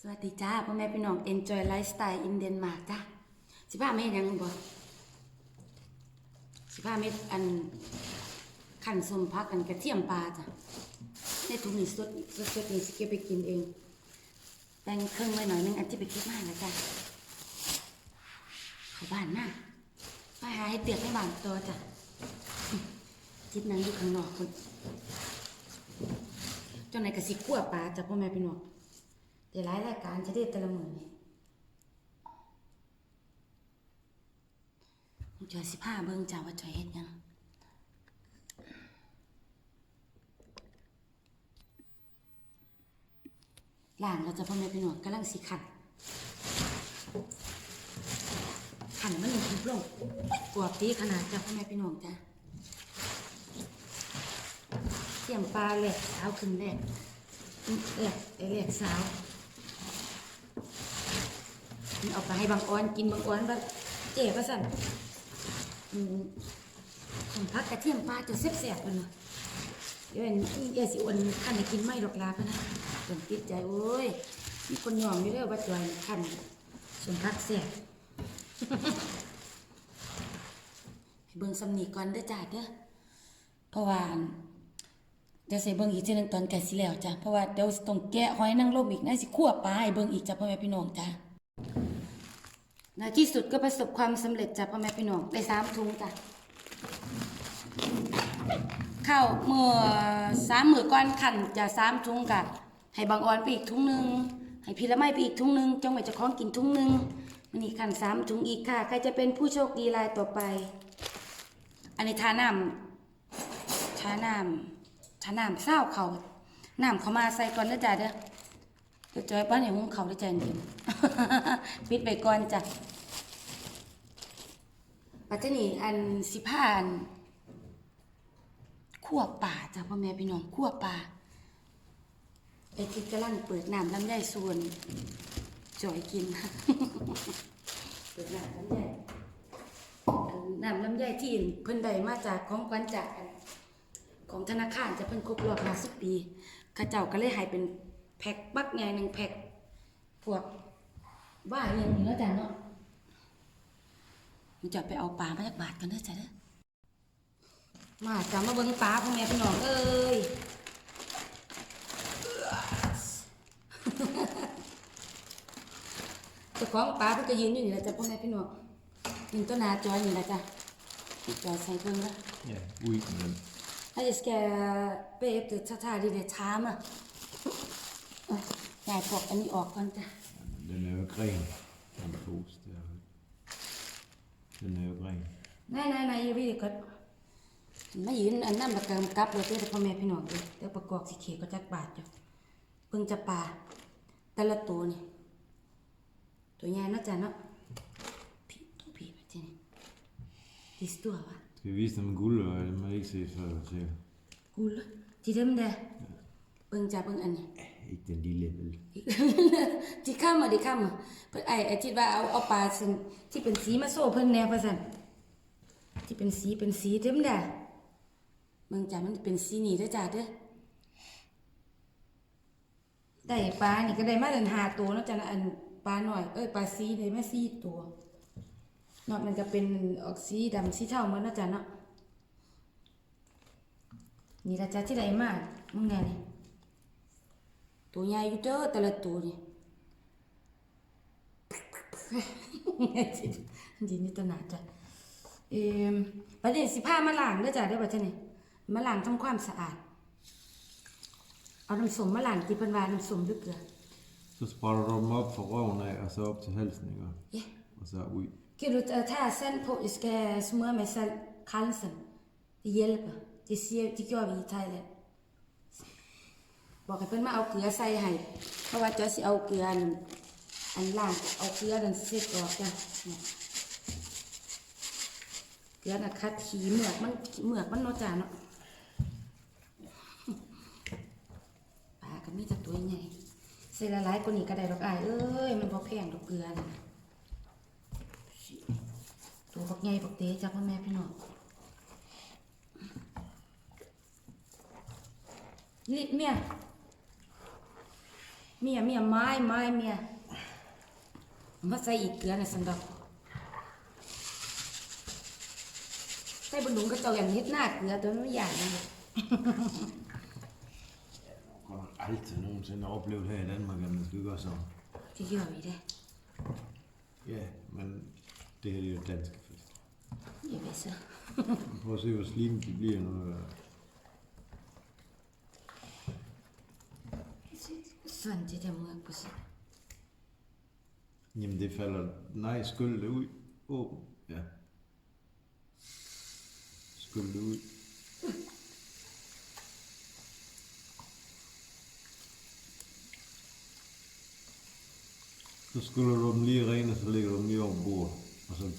สวัสดีจ้าพ่อแม่พี่น้อง Enjoy Lifestyle in Denmark จ้าสิบ้าไม่ยังบ่สิบ้าไม่อันขันสมพักกันกระเทียมปลาจ้ะในถุงนี้สดสดสดนี่สิเก็บไปกินเองแบ่งเครึ่องไว้หน่อยนึงอันที่ไปเก็บมาแล้วจ้ะเขาบ้านมาไปหาให้เตียกให้บ้านตัวจ้ะจิตนั่งอยู่ข้างนอกคนเจ้าไหนายกระสิขั้วปลาจ้ะพ่อแม่พี่น้อง แต่หลายรายการจะได้แต่ละมือนี่จอยสิผ้าเบิ่งจ้าว่าจอยเฮ็ดยังล่างเราจะพ่อแม่พี่น้องกำลังสิขันขันมันลงทุบลงกวบตีขนาดจ้าพ่อแม่พี่น้องจ้าเตรียมปลาแหลกสาวขึ้นแหลกแหลกไอ้แหลกสาว เอาไปให้บางอ้อนกินบางอ้อนแบบเจ๋ว่าสั่นผมพักกระเทียมปลาจะเสียบๆกันเนาะเดี๋ยวเอ็นเอสิอ้วนขันให้กินไม่ดอกลาพะนะจนติดใจโอ้ยมีคนยอมอยู่เด้อว่าจอยขันส่วนพักเสียบเบิ่งสำนีก่อนเด้อจ้าเด้อเพราะว่าอันเดี๋ยวใส่เบิ่งอีกเทีนึงตอนไก่สิแล้วจ้ะเพราะว่าเดี๋ยวต้องแกะหอยนางรมอีกนะสิคั่วปลาให้เบิ่งอีกจ้ะพ่อแม่พี่น้องจ้ะ ในที่สุดก็ประสบความสำเร็จจ้ะพ่อแม่พี่น้องได้สามถุงจ้ะข้าวเมื่อสามมือก้อนขันจะสามถุงกะให้บางออนไปอีกถุงหนึ่งให้พีละไม้ไปอีกถุงหนึ่งจงไว้จะคล้องกินถุงหนึ่งมันนี่ขันสามถุงอีกค่ะ ใครจะเป็นผู้โชคดีรายต่อไป อันนี้ทาน้ำทาน้ำทาน้ำเศร้าเขาน้ำเขามาใส่ก่อนนะจ๊ะเด้อเดี๋ยวจอยป้านในหุงเขาได้ใจเย็นปิดไปก่อนจ้ะ ปัจจุบันอันสิพาอันขั่วป่าจ้ะพ่อแม่พี่น้องขั่วป่าไอ้ที่กำลังเปิดน้ำลำไยส่วนจอยกิน เปิดน้ำลำไยน้ำลำไยที่เพิ่นได้มาจากของขวัญจากของธนาคารจะเพิ่นครบรอบ50ปีข้าเจ้าก็เลยให้เป็นแพ็คบักใหญ่หนึ่งแพ็คพวกว่าอหยังนี้แล้วจ้ะเนาะ มันจะไปเอาปลามาจากบาทกันเด้อจ้ะเด้อมาจ้ะมาเบิ่งปลาพ่อแม่พี่น้องเอ้ยเจ้าของปลาเพิ่นก็ยืนอยู่นี่แหละจ้ะพ่อแม่พี่น้องยืนต้นนาจอยนี่แหละจ้ะจอยใส่เพิ่นละ Ja, weekenden. Jag ska be efter ta tag i det tarme. Jeg får en i åkeren der. Den er jo gren. Den pose der. Den er jo gren. Nej, nej, nej, jeg ved det godt. ไม่ยืนอันนั้นมาเติมกับเลยเด้อพ่อแม่พี่น้องเด้อเดี๋ยวประกอบสิเขีก็จักบาทอยู่เพิ่งจะปลาแต่ละตัวนี่ตัวใหญ่เนาะจ้ะเนาะพี่ตัวพี่ไปที่นี่ดิสตัววะ Skal vi vise dem guld, og det må jeg ikke se før, siger กูละจีเดิมเด้อเบิ่งจ้ะเบิ่งอันนี้ Ikke den lille, vel? ที่ข้ามมาที่ข้ามมาเพิ่นไอ้ไอ้ที่ว่าเอาเอาปลาซึ่งที่เป็นสีมาโซ่เพิ่นแนวว่าซั่นที่เป็นสีเป็นสีเต็มเด้อเบิ่งจ้ะมันเป็นสีนี่เด้อจ้ะเด้อได้ปลานี่ก็ได้มาตั้ง5ตัวเนาะจ้ะนะอันปลาหน่อยเอ้ยปลาสีได้มา4ตัวนอกนั้นก็เป็นออกสีดำสีเทาเหมดเนาะจ้ะเนาะนี่ละจ้ะที่ได้มามึงแน่นี่ ตัวใหญ่อยู่เด้อแต่ละตัวนี่ดีนี่ตัวหนาจ้ะเอ่มประเด็นสิผ้ามาล้างเด้อจ้ะเด้อบัดนี้มาล้างทำความสะอาด เอาน้ำส้มมาล้างที่เพิ่นว่าน้ำส้มหรือเกลือ Så sprætter du dem op fra røven af, og så op til halsen, ikke? Ja. Og så ud. Kan du øh, tage sand på, jeg skal smøre med salt, kralsen. Det hjælper. Det, siger, det gjorde vi i Thailand. บอกให้เพิ่นมาเอาเกลือใส่ให้เพราะว่าจะสิเอาเกลืออันอันล่างเอาเกลือนั่นเสร็จออกจ้ะเกลือน่ะคัดขีเหมือกมันเหมือกมันเนาะจ้ะเนาะปลาก็มีแต่ตัวใหญ่ใส่ละลายกว่านี้ก็ได้ดอกอ้ายเอ้ยมันบ่แพงดอกเกลือน่ะตัวบักใหญ่บักเต๋จ้ะพ่อแม่พี่น้องลิดเมีย เมียเมียไม้ไม้เมียมาใส่อีกเกลือนะสันดอกใส่บนหลุงก็เจ้าอย่างนิดหน้าเกลือตัวนั้นอย่างนะ Jag har aldrig någonsin oplevet her i Danmark, at man skal gøre sådan. ที่เยอะอีเด้ Ja, men det her det er jo danske fisk. อย่าไปซะ Prøv at se, hvor slimt de bliver, når øh, ส่วนที่จะเมืองกูสิ Jamen, det falder... Nej, skyld det ud. Åben. Ja. Skyld det ud. Så skyller du dem lige rene, og så lægger du dem lige over bordet. Og så,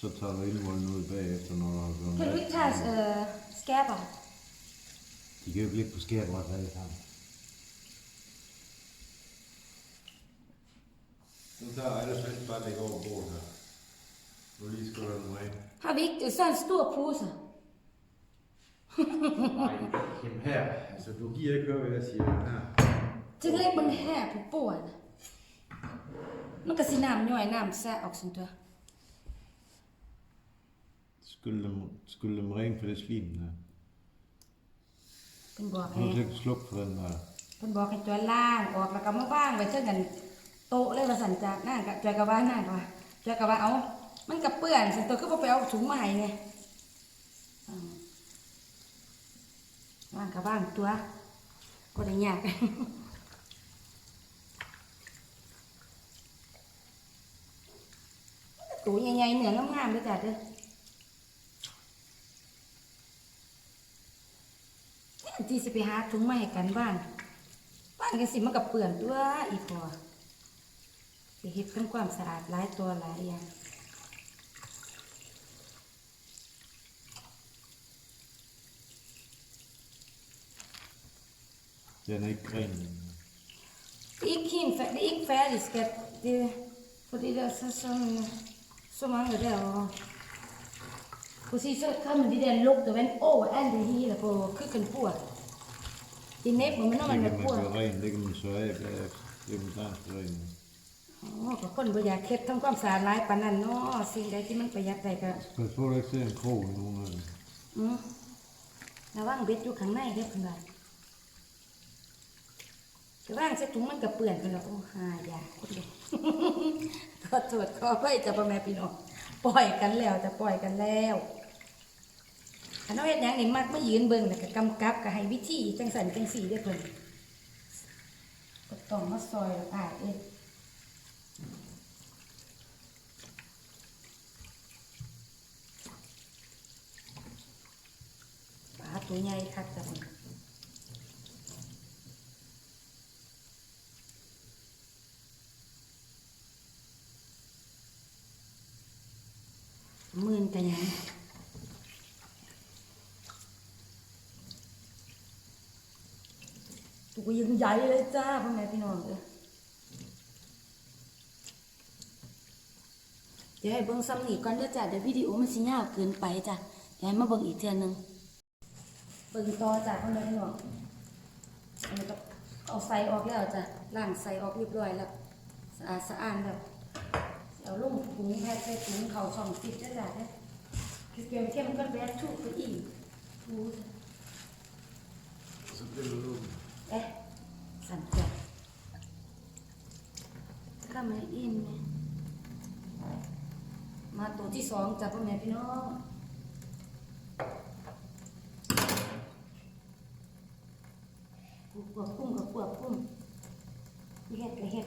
så tager du indvolden ud bagefter, når du har gjort เพื่อนวิทาเอ่อสแกบอะ De kan jo ikke ligge på skærbræt alle sammen. Nu tager alle svensk bare lægge over bordet her. Nu lige skyller den rent. ฮาวิกเดี๋ยวสั่นสตัวพูสอะ Nej, jamen her. Altså, du giver ikke høre, hvad jeg siger her. จึงเล็กมันแห่ผู้ป่วยนะมันก็สิน้ำย่อยน้ำแซ่ออกสินตัว Skyld dem, skyld dem rent for det slim der. เป็นบอก Nu ให้ kan du ikke slukke for den der. เป็นบอกให้ตัวล่างอ โต๊ะเลยว่าสันจานนั่นกับจอยกับว่านั่นว่าจอยกับว่าเอา มันกับเปื้อนสินตัวก็ไปเอาถุงมาให้ไงว่างกับว่างตัวก็ได้ยากตัวใหญ่ๆเหนืองามๆด้วยจ้ะเด้อที่สิไปหาถุงมาให้กันบ้านบ้านกันสิมันกับเปื่อนตัวอีพอ สิเฮ็ดทำความสะอาดหลายตัวหลายอย่าง Den er ikke ren. Ik helt færdig, det er ikke færdig, skat. Det, fordi der er så, så, så mange der, og præcis så kommer de der lugter vand over alt det hele på køkkenbordet. Det er næppe, men når Det man kan er man på. gøre rent, det kan man så af bagefter. Det kan man sagtens gøre rent. อ๋อก็คนบ่อยากเฮ็ดทำความสะอาดหลายปานนั้นเนาะสิ่งใดที่มันประหยัดได้ก็ Pas på, at du ikke ser en krog i nogen af dem. อืมระวังเบ็ดอยู่ข้างในเด้อเพิ่นว่าจะว่างใส่ถุงมันก็เปื้อนเพิ่นแล้วโอ้หายาคนเดียว ขอโทษขอไว้จ้ะพ่อแม่พี่น้องปล่อยกันแล้วจะปล่อยกันแล้วคันเอาเฮ็ดหยังนี่มักมายืนเบิ่งแล้วก็กำกับก็ให้วิธีจังสั่นจังสี่เด้อเพิ่นก็ต้องมาซอยแล้ายเอ้ยปลา ตัวใหญ่คักจ้ะมื่นกันยังตัวยังใหญ่เลยจ้าพ่อแม่พี่น้องเอ้ยเดี๋ยวให้เบิ่งซ้ำนี่ก่อนเด้อจ้ะเดี๋ยววิดีโอมันสิยาวเกินไปจ้ะเดี๋ยวให้มาเบิ่งอีกเทื่อหนึง บิ่งต่อจ้ะพ่อแม่พี่น้องอันนี้ก็เอาใส่ออกแล้วจ้ะล้างใส่ออกเรียบร้อยแล้วสะอาดสะอานแล้วเอาลงถุงแพ็คใส่ถุงเขาช่องฟิตได้ละเนี่ยคือเกมเข้มก็แบดทุกไปอีกทู Så bliver du lukket. เอ๊ะสั่นเกิดก็มาอินเนี่ยมาตัวที่สองจากพ่อแม่พี่น้อง กูปวดพุ่มกับปวดพุ่มเฮ็ดกับเฮ็ด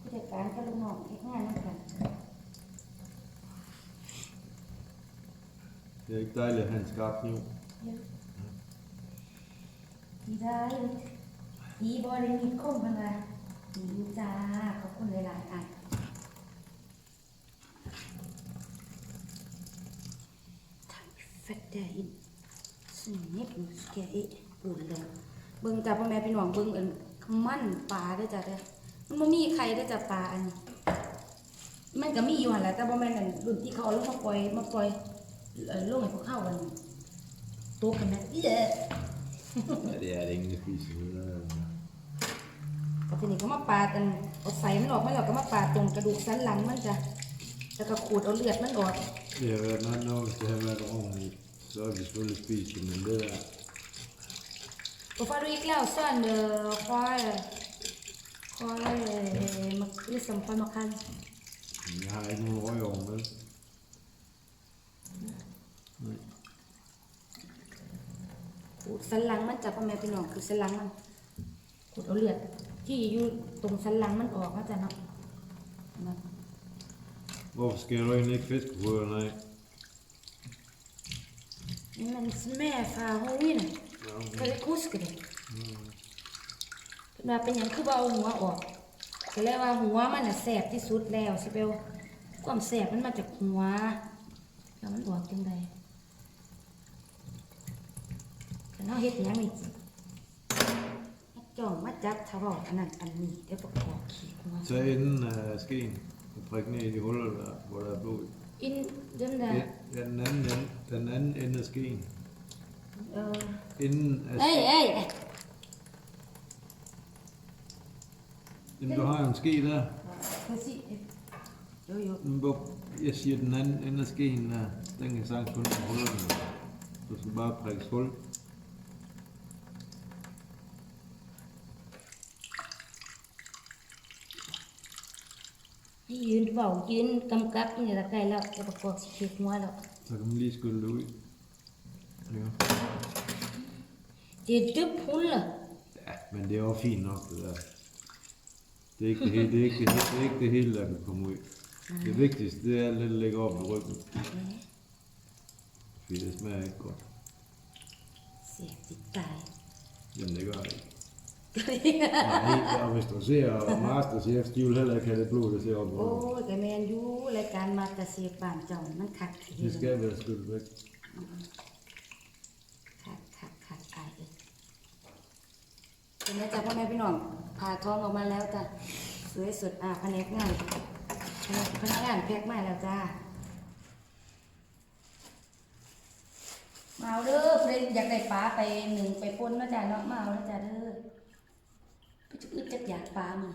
ผู้จัดการกับลูกน้องเฮ็ดงานนั่นกัน Det er ikke dejligt at have en skarp kniv. ดีได้ดีบอได้มีคมพันละดีจ้าขอบคุณหลายๆอะทำเฟดได้อินสิ่งนี้เป็นแกเอะปุ่นเลย เบิ่งจ้าพ่อแม่พี่น้องเบิ่งอันมันปลาด้วยจ้ะเด้อมันบ่มีใครได้อจ้ะปลาอันนี้ มันก็มีอยู่หั่นแหละแต่บ่แม่นอันรุ่นที่เขาเอาลงมาปล่อยมาปล่อยเอ่อลงให้พวกเขาอันตกกันนะเย้ Ja, det er det ingen, der spiser. Det er, กับทีนี้ก็มาปาดกันเอาใส่มันออกมาแล้วก็มาปาดตรงกระดูกสันหลังมันจ้ะแล้วก็ขูดเอาเลือดมันออก Det har været meget nok, det har været ordentligt. Så har vi selvfølgelig spist det, men det der... ก็ฟาดูอีกแล้วส่วนเอ่อควายควายเอ่อมักลิสมควายมาคัน Jeg har ikke nogen røgovn, vel? ขูดสันหลังมันจ้ะพ่อแม่พี่น้องคือสันหลังมันขูดเอาเลือดที่อยู่ตรงสันหลังมันออกนะจ๊ะเนาะนะ Hvorfor skal du egentlig ikke fiske på nej? มันแม่ฟาหูยน่ะ ก็เลยคุสกันเลยมาเป็นอย่างคือว่าเอาหัวออกก็เลยว่าหัวมันน่ะแสบที่สุดแล้วสิเบลความแสบมันมาจากหัวแล้วมันออกจังใดกันเอาเฮ็ดหยังนี่จ้องมาจับทะเลาะอันนั้นอันนี้เดี๋ยวประกอบขี้หัว Tag enden af skeen og prik ned i de huller, der, hvor der er blod. อินเดิมนะ Ja, ja, den anden, ende, den anden ende af skeen. เออ Inden af เอ้ยเอ้ย Jamen, du har jo en ske der. คือสิโยโย่ Men hvor, jeg siger, den anden ende af skeen der, den kan sagtens kun på hullerne. Du skal bare prikke hul. ให้ยืนเฝ้ายืนกำกับนี่ละใกล้แล้วจะประกอบสิขี้หัวแล้ว Så kan man lige skylle det ud. Inger. Det er dybt ruller. Ja, men det er jo fint nok, det der. Det er ikke det hele, det er ikke det, hele, det, er ikke det hele der kan komme ud. Det vigtigste, det er lidt det, der op i ryggen. Fordi det smager ikke godt. Se, det er dejligt. Jamen, det gør det ikke. Nej, og hvis du ser Masterchef, de vil heller ikke have det blod, der ser op på. Åh, det er en julegang, Masterchef, barn, man kan ikke. Det skal være skyldt væk. Mm. เป็นไงจ้ะพ่อแม่พี่น้องผ่าท้องออกมาแล้วจ้ะสวยสุดอะพนักงานพนักงานแพ็กมาแล้วจ้ามาเอาเด้อเพื่อนอยากได้ปลาไปหนึ่งไปปนนะจ้ะเนาะมาเอาแล้วจ้ะเด้อไปจะอึดจะอยากปลามึง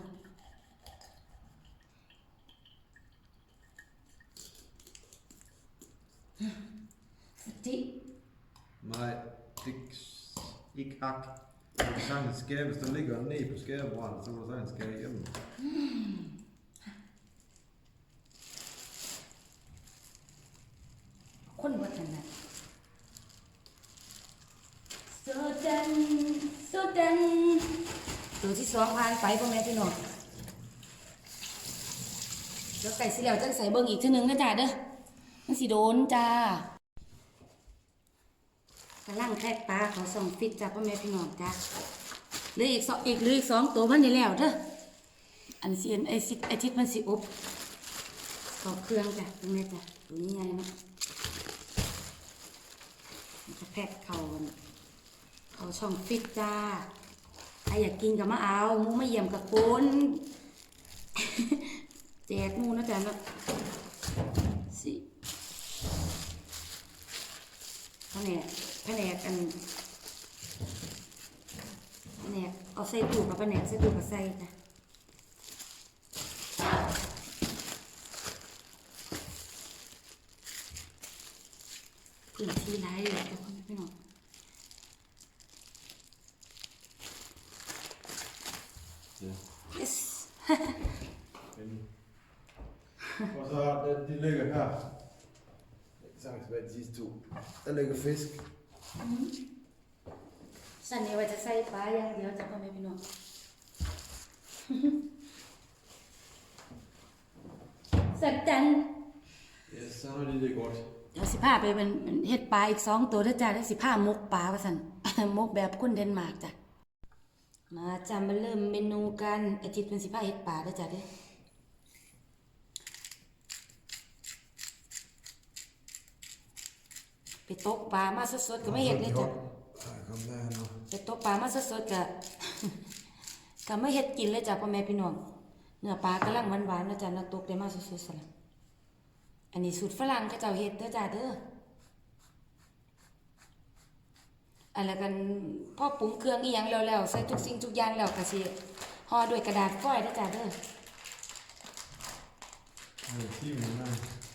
สติ Nej, det ikke hak. Du kan sagtens skære, hvis der ligger ned på skærebrænden, så kan du sagtens skære igennem. คนวัฒนะโซดันโซดันตัวที่สองผ่านไปพ่อแม่พี่น้องแล้วไก่สิแล้วจังใส่เบิ่งอีกทีหนึงนะจ้าเด้อมันสิโดนจ้า กำลังแทกปลาเขาส่องฟิตจ้าพ่อแม่พี่น้องจ้าเหลืออีกสองอีกเหลืออีกสองตัวพันนี่แล้วเด้ออันเสิไอซิไอทิศมันสิอบขอเครื่องจ้ะตรงนี้จ้ะตัวนี้ไงนะจะแพ็คเขาเขาช่องฟิตจ้าใครอยากกินก็มาเอามูมาเยี่ยมกับปุนแจกมูนะจ๊ะนะสิแผนก แผนกอันแผนกเอาใส่ตู้กับแผนกใส่ตู้กับใส่จ้ะพื้นที่ไรเลยทุกคนพี่น้อง Ja. yes Og så den, de ligger her. Sagtens være de sidste to. Der ligger fisk. สันนี้ว่าจะใส่ปลาอย่างเดียวจ้ะพ่อแม่พี่น้องสัจจัน Ja, så er det det godt. เดี๋ยวสิพาไปเป็นเป็นเฮ็ดปลาอีกสองตัวเด้อจ้าเดี๋ยวสิพามกปลาว่าซั่นมกแบบคนเดนมาร์กจ้ะมาจ้ามาเริ่มเมนูกันอาทิตย์เป็นสิพาเฮ็ดปลาเด้อจ้าเด้อ ไปตกปลามาสดๆก็ไม่เห็ดเลยจ้ะ Ej, kom der nu. ไปตกปลามาสดๆกะกะไม่เฮ็ดกินเลยจ้ะพ่อแม่พี่น้องเนื้อปลากำลังหวานๆนะจ้ะเนื้อตกได้มาสดๆสละอันนี้สูตรฝรั่งเขาเจ้าเฮ็ดเด้อจ้ะเด้ออันแล้วกันพอปรุงเครื่องอีหยังแล้วๆใส่ทุกสิ่งทุกอย่างแล้วก็สิห่อด้วยกระดาษก้อยด้วยจ้าเด้อ Nej, timmen är...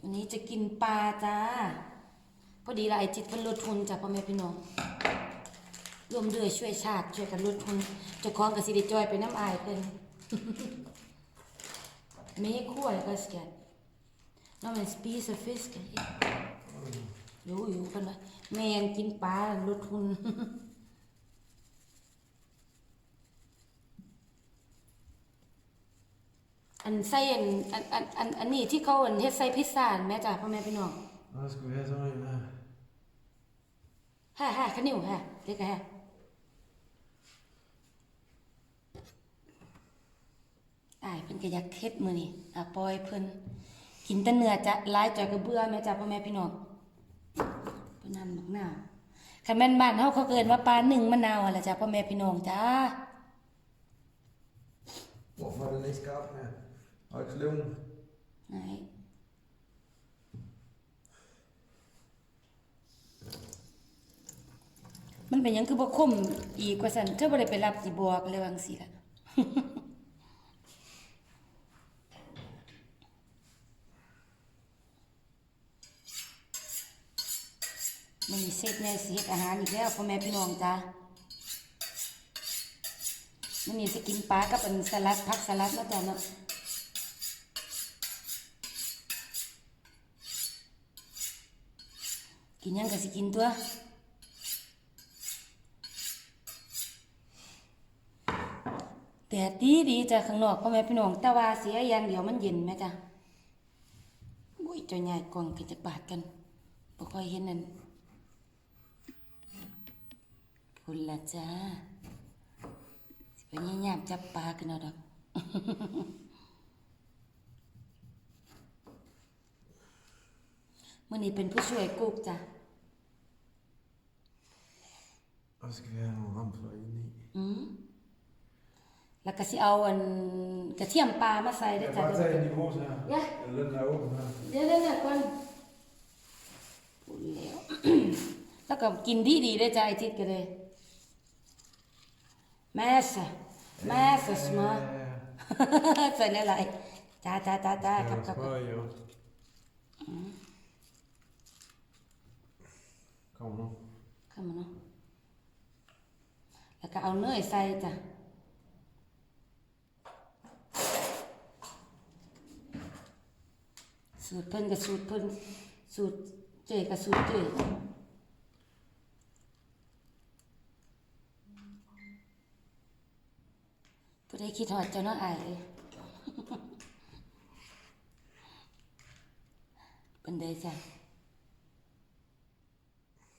วันนี้จะกินปลาจ้า พอดีละไอจิตเพิ่นลดทุนจ้ะพ่อแม่พี่น้องรวมด้วยช่วยชาติช่วยกันลดทุนเจ้าของก็สิได้จอยไปน้ำอายเพิ่นไม่คั่วก็สแกนน้องมันสปีซฟิสกันอยู่อยู่เพิ่นว่าแม่งกินปลาลดทุน อันใส่อันอันอันอันอันนี้ที่เขาอันเฮ็ดใส่พิซซ่าแม่จ้ะพ่อแม่พี่น้อง Ja, ska vi ha såna in här? ฮ่าฮ่าขนิ้วฮ่าเด็กฮ่าอ้ายเพิ่นก็อยากเฮ็ดมื้อนี้อะปล่อยเพิ่นกินแต่เนื้อจะหลายจอยก็เบื่อแม่จ้ะพ่อแม่พี่น้องเพิ่นนำมักนาวคันแม่นบ้านเฮาเขาเอิ้นว่าปลาหนึ่งมะนาวอะล่ะจ้ะพ่อแม่พี่น้องจ้า Vad var det ni ska ha med? Axlung? ไหนมันเป็นหยังคือบ่คมอีกว่าซั่นเธอบ่ได้ไปรับสิบอกเลยว่าจังซี่ล่ะ มันมีเซตแม่สิเฮ็ดอาหารอีกแล้วพ่อแม่พี่น้องจ้ามันนี่สิกินปลากับเป็นสลัดผักสลัดเนาะจ้ะเนาะ กินยังก็สิกินตัวแต่ดีดีจ้ะข้างนอกพ่อแม่พี่น้องแต่ว่าเสียอย่างเดียวมันเย็นไหมจ้ะอุ้ยจ้าใหญ่กล่องกินจักบาทกันบ่ค่อยเห็นนั่นพุ่นละจ้าสิไปพยายามจับปลากันเอาดอกมื่อนี้เป็นผู้ช่วยกุ๊กจ้ะ Vad ska vi ha någon ramplöj in i? อืมแล้วก็สิเอาอันกระเทียมปลามาใส่ด้วย Jag จ้ะ bara เด้อ tar en nivå så här. Ja. Eller den är öppen här. เดี๋ยวเดี๋ยวเดี๋ยวก่อนพูดแล้ว แล้วก็กินดีดีๆได้จ้ะไอทิดก็เลยแม่สะแม่สะสมา ใส่อะไรจ้าจ้าจ้าจ้าครับครับ Smörj och... Kom nu. เข้ามาเนาะ แล้วก็เอาเนยใส่จ้ะสูตรเพิ่นกับสูตรเพิ่นสูตรเจกับสูตรเจผู้ใดคิดหอดเจ้านาอายเอ้ยเป็นไดจ้ะ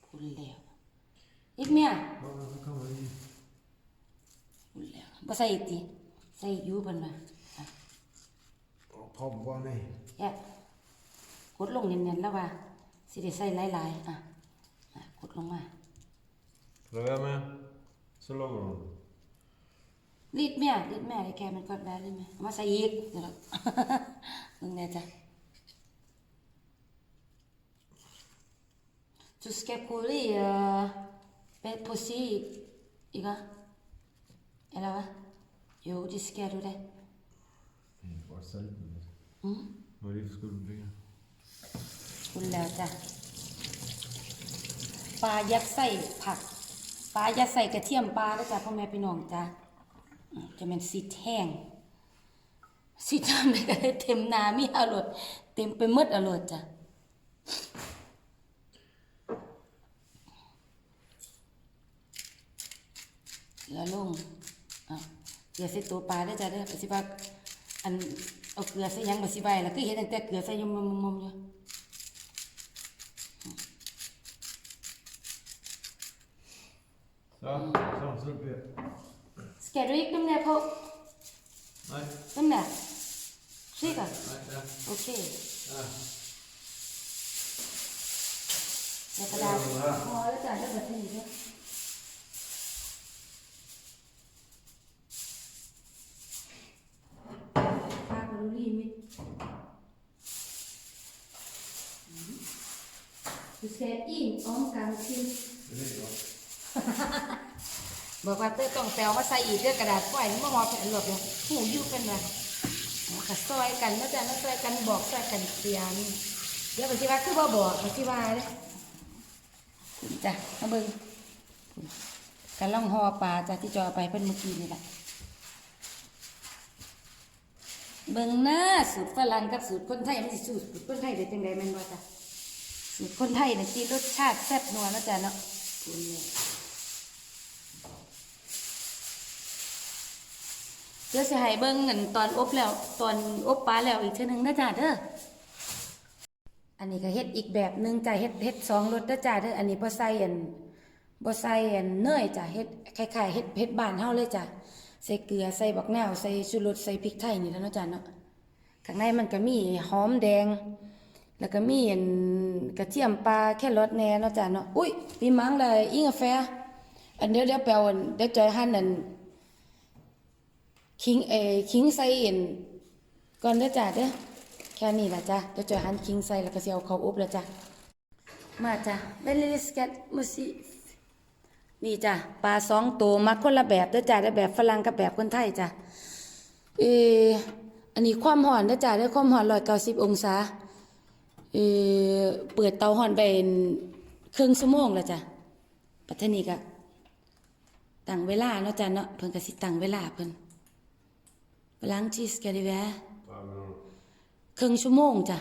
พูดแล้วอีกเมีย Ja, så kommer vi in. พูดแล้ว บ่ใส่อีกติใส่อีกอยู่เพิ่นว่าอะ Och pompa ner. แยะกดลงเน้นๆแล้วว่าสิได้ใส่หลายๆอะอะกดลงมา Pröva med. Så långt hon. รีดแม่รีดแม่ได้แค่มันก็ได้เลยแม่เอามาใส่อีกเดี๋ยวเราเบิ่งแน่จ้ะ Tu ska kolla uh, på si iga eller va? Jo, det ska du det. Bara salt lite. Mm. Vad är det för skull med det? คุณแล้วจ้ะปลายัดใส่ผัก ปลายัดใส่กระเทียมปลาแล้วจ้ะพ่อแม่พี่น้องจ้ะอืมจะเป็นสีแห้งสีดำเลยก็ได้เต็มหนามีอรรถเต็มไปหมดอรรถจ้ะแล้วลงอะเก ลือใส่ตัวปลาได้อจ้ะเด้อปฏิบัติอันเอาเกลือใส่หยังบ่สิใบแล้วก็เห็นตั้งแต่เกลือใส่ยมมมๆอยู่ Så, så, släpp det. Ska du gick de där på Nej, de där? Kika? nej, ja. Okej. ja. ในกระดาษพอแล้วจ้ะแล้วแบบนี้ด้วยปลากระดูรีมิด Du ska in om kanske Det är bra. บอกว่าเต้อต้องแปลว่าใส่อีกเด้องกระดาษฝ้ายนี่มาหอแผ่นหลบเลยหูยู่เป็นไรก็ซอยกันนะจ๊ะนะซอยกันบอกซอยกันเตียนเดี๋ยวปที่ว่าคือบ่บอกปที่ว่าเลยจ้ะมาเบิ่งกันล่องห่อปลาจ้ะที่จอไปเพิ่นเมื่อกี้นี่แหละเบิ่งหน้าสูตรฝรั่งกับสูตรคนไทยมันสิสูตรคนไทยได้จังไดแม่นบ่จ้ะ คนไทยน่ะสิรสชาติแซ่บนัวนะจ้ะเนาะคุณเนี่ยเดี๋ยวสิให้เบิ่งอันตอนอบแล้ว ตอนอบปลาแล้วอีกเทื่อนึงนะจ้ะเด้ออันนี้ก็เฮ็ดอีกแบบหนึ่งจ้ะเฮ็ดเฮ็ดสองรสเด้อจ้ะเด้ออันนี้บ่ใส่อันบ่ใส่อันเนยจ้ะเฮ็ดคล้ายๆเฮ็ดเฮ็ดบ้านเฮาเลยจ้ะใส่เกลือใส่บักนาวใส่ชูรสใส่พริกไทยนี่แล้วนะจ้ะเนาะข้างในมันก็มีหอมแดง แล้วก็มีอันกระเทียมปลาแค่รอทแหน่เนาะจ้ะเนาะอุ้ยมีมังเลยอิงกาแฟ อันเดี๋ยวเดี๋ยวแปลอันเดี๋ยวจอยหั่นอันคิงเอคิงใส่อันก่อนเด้อจ้ะเด้อแค่นี้ละจ้ะเดี๋ยวจอยหั่นคิงใส่แล้วก็สิเอาเขาอบแล้วจ้ะมาจ้ะ let's get musi นี่จ้ะปลาสองตัวมักคนละแบบเด้อจ้ะได้แบบฝรั่งกับแบบคนไทยจ้ะเอออันนี้ความร้อนเด้อจ้ะได้ความร้อนร้อยเก้าสิบองศา เออเปิดเตาร้อนไปครึ่งชั่วโมงแล้วจ้ะปัทนีก็ตั้งเวลาเนาะจ้ะเนาะเพิ่นก็สิตั้งเวลาเพิ่นฝรั่งชีสแกดิแวครึ่งชั่วโมงจ้ะ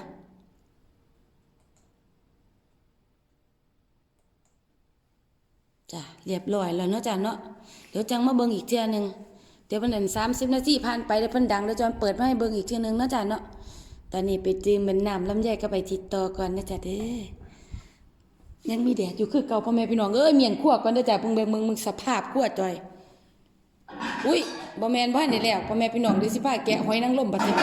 จ้ะเรียบร้อยแล้วเนาะจ้ะเนาะเดี๋ยวจังมาเบิ่งอีกเทื่อหนึงเดี๋ยวมันเดินสามสิบนาทีผ่านไปแล้วเพิ่นดังแล้วจอนเปิดมาให้เบิ่งอีกเทื่อหนึงเนาะจ้ะเนาะ ตอนนี้ไปดื่มเป็นน้ำลำไยก็ไปติดต่อก่อนนะจ้ะเด้อยังมีแดดอยู่คือเก่าพ่อแม่พี่น้องเอ้ยเมียนขั่วก่อนเด้อจ้ะเพิ่งเบิ่งมึงมึงสภาพขั่วจอย อุ้ยบ่แมนบ่ทันได้แล้วพ่อแม่พี่น้องเดี๋ยวสิพาแกะหอยนางรมบัดนี้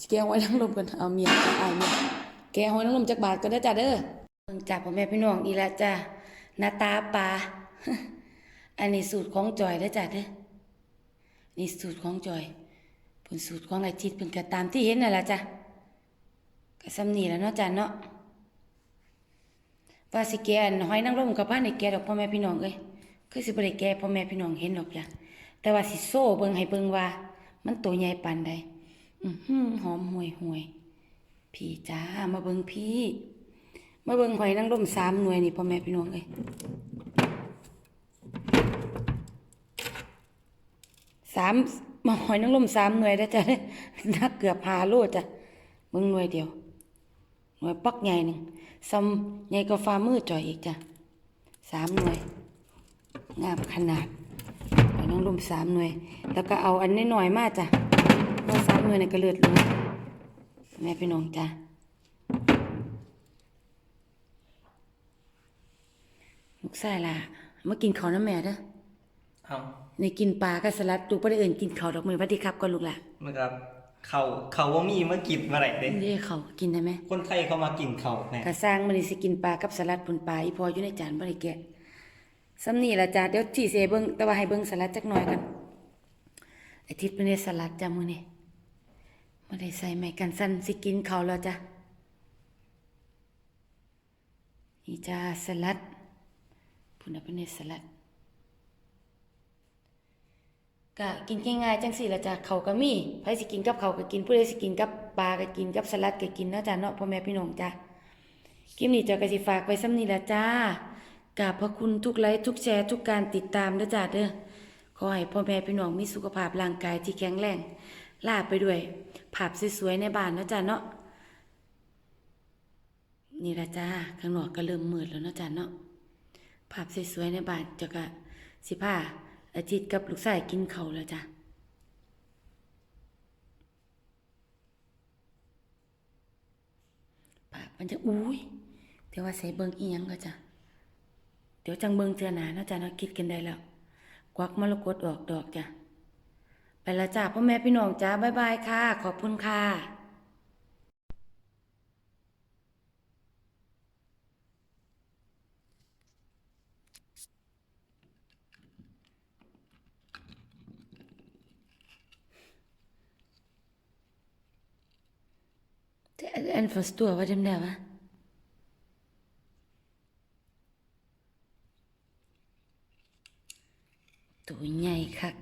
สิแกะหอยนางรมกันเอาเมียเอาเมียแกะหอยนางรมจักบาทก็ได้อจ้ะเด้อเบิ่งจ้ะพ่อแม่พี่น้องอีละจ้ะหน้าตาปลาอันนี้สูตรของจอยเด้จ้ะเด้อนี่สูตรของจอย เพิ่นสูตรของไอทิดเพิ่นก็ตามที่เห็นนั่นละจ้ะก็ซ้ำนี่แล้วเนาะจ้ะเนาะว่าสิแกนหอยนางรมกับบ้านนี่แกดอกพ่อแม่พี่น้องเอ้ยคือสิบ่ได้แกพ่อแม่พี่น้องเห็นดอกจ้ะแต่ว่าสิโซ่เบิ่งให้เบิ่งว่า มันตัวใหญ่ปานใดอื้อหือหอมห่วยห่วยพี่จ้ามาเบิ่งพี่ มาเบิ่งหอยนางรมสามหน่วยนี่พ่อแม่พี่น้องเอ้ยสาม มาหอยนางรมสามหน่วยได้จ้ะนักเกือบพาโลจ้ะเบิ่งหน่วยเดียว หน่วยปักใหญ่หนึ่งซ้ำใหญ่กว่าฝ่ามือจ่อยอีกจ้ะสามหน่วยงามขนาดหอยนางรมสามหน่วย แล้วก็เอาอันน้อยๆมากจ้ะเพราะสามหน่วยนี่ก็เลือดลงแม่พี่น้องจ้ะลูกชายล่ะมากินข้าวน้ำแม่เด้อเอา นี่กินปลากับสลัดลูกบ่ได้เอิ้นกินข้าวดอกมื้อหวัดดีครับก่อนลูกล่ะมันก็เขาเขาว่ามีมากินมาไหนเด้เด้เขากินได้ไหมคนไทยเขามากินเขาแน่กะสร้างมื้อนี้สิกินปลากับสลัดพุ่นปลาอีพออยู่ในจานบ่ได้แกะซ้ำนี่ล่ะจ้ะเดี๋ยวที่สิให้เบิ่งแต่ว่าให้เบิ่งสลัดจักหน่อยกันอาทิตย์มื้อนี้สลัดจ้ะมื้อนี้บ่ได้ใส่ไม้กันสั่นสิกินข้าวแล้วจ้ะนี่จ้าสลัดพุ่นน่ะเป็นสลัด ก็กินง่ายๆจังสี่ละจ้ะเขาก็มีไผสิกินกับเขาก็กินผู้ใดสิกินกับปลาก็กินกับสลัดก็กินเนาะจ้ะเนาะพ่อแม่พี่น้องจ้ะคลิปนี้จ้าก็สิฝากไว้ซ้ำนี้ละจ้ากราบพระคุณทุกไลค์ทุกแชร์ทุกการติดตามเด้อจ้ะเด้อขอให้พ่อแม่พี่น้องมีสุขภาพร่างกายที่แข็งแรงลาไปด้วยภาพสวยๆในบ้านเนาะจ้ะเนาะนี่ละจ้าข้างนอกก็เริ่มมืดแล้วเนาะจ้ะเนาะภาพสวยๆในบ้านจ้าก็สิพา อาทิตย์กับลูกชายกินเขาแล้วจ้ะภาพมันจะอุ้ยเดี๋ยวว่าใส่เบิงอีหยังก็จ้ะเดี๋ยวจังเบิงเจอหนาเนาะจ้ะเนาะคิดกันได้แล้วกวักมรกตออกดอกจ้ะไปละจ้ะพ่อแม่พี่น้องจ้าบ๊ายบายค่ะ ขอบคุณค่ะ Det er en forstår, hvad dem der var. ตัวใหญ่คัก